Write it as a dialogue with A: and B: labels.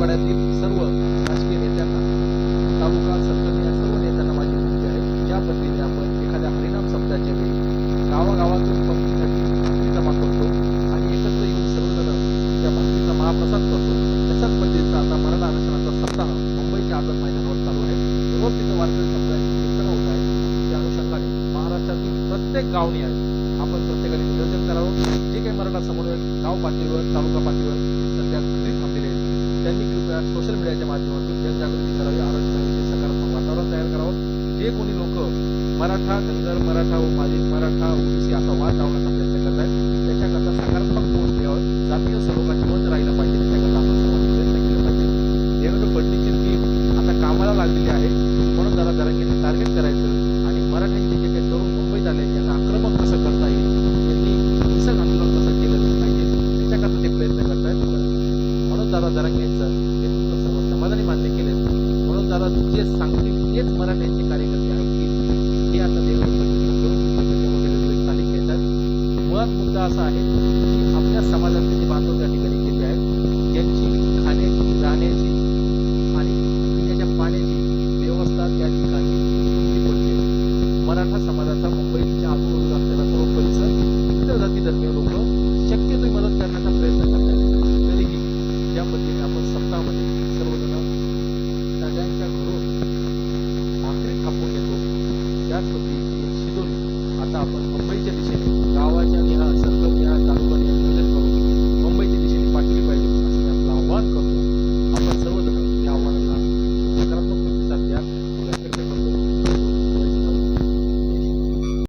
A: मराठवाड्यातील सर्व राजकीय नेत्यांना तालुका संघटने या सर्व नेत्यांना माझी विनंती आहे ज्या पद्धतीने आपण एखाद्या हरिनाम सप्ताहाच्या वेळी गावागावातून पंक्तीसाठी भाकरी जमा करतो आणि एकत्र येऊन सर्वजण त्या भाकरीचा महाप्रसाद करतो तशाच पद्धतीचा आता मराठा आरक्षणाचा सप्ताह मुंबईच्या आझाद मैदानावर चालू आहे. रोज तिथं वारकरी समुदायाची कीर्तन होत आहे. त्या अनुषंगाने महाराष्ट्रातील प्रत्येक गावणी आहे. आपण प्रत्येकाने नियोजन करावं. जे काही मराठा समन्वय गाव पातळीवर तालुका पातळीवर आहेत सोशल मीडियाच्या माध्यमातून जनजागृती करावी आरक्षणाविषयी सकारात्मक वातावरण तयार करावं. जे कोणी लोक मराठा धनगर मराठा माजी मराठा ओबीसी असा वाद लावण्याचा प्रयत्न करत आहेत त्याच्याकरता सकारात्मक पोस्ट द्यावं जातीय स्वरूपात जिवंत राहिलं पाहिजे त्याच्याकरता आपण सर्वांनी प्रयत्न केला पाहिजे. देवेंद्र फडणवीसची टीम आता कामाला लागलेली आहे. म्हणून जरा जरांगीने टार्गेट करायला आणि मराठ्यांचे जे काही तरुण मुंबईत आले यांना आक्रमक कसं करता येईल त्यांनी हिंसक आंदोलन कसं केलं पाहिजे त्याच्याकरता ते प्रयत्न करतायत दादा जरा घ्यायचं हे नेतृत्व सर्व समाधानी मान्य केले म्हणून दादा जे सांगतील तेच मराठ्यांचे कार्यकर्ते ऐकतील हे आता देवेंद्र फडणवीसला घेतात मुळात मुद्दा असा आहे की आपल्या समाजातले जे बांधव त्या ठिकाणी गेले आहेत त्यांची खाण्याची राहण्याची आणि पिण्याच्या पाण्याची व्यवस्था त्या ठिकाणी पडते मराठा समाजाचा मुंबईच्या आजूबाजूला असलेला सर्व परिसर इतर जाती धर्मीय थापून येतो त्याच आता आपण मुंबईच्या दिशेने गावाच्या आणि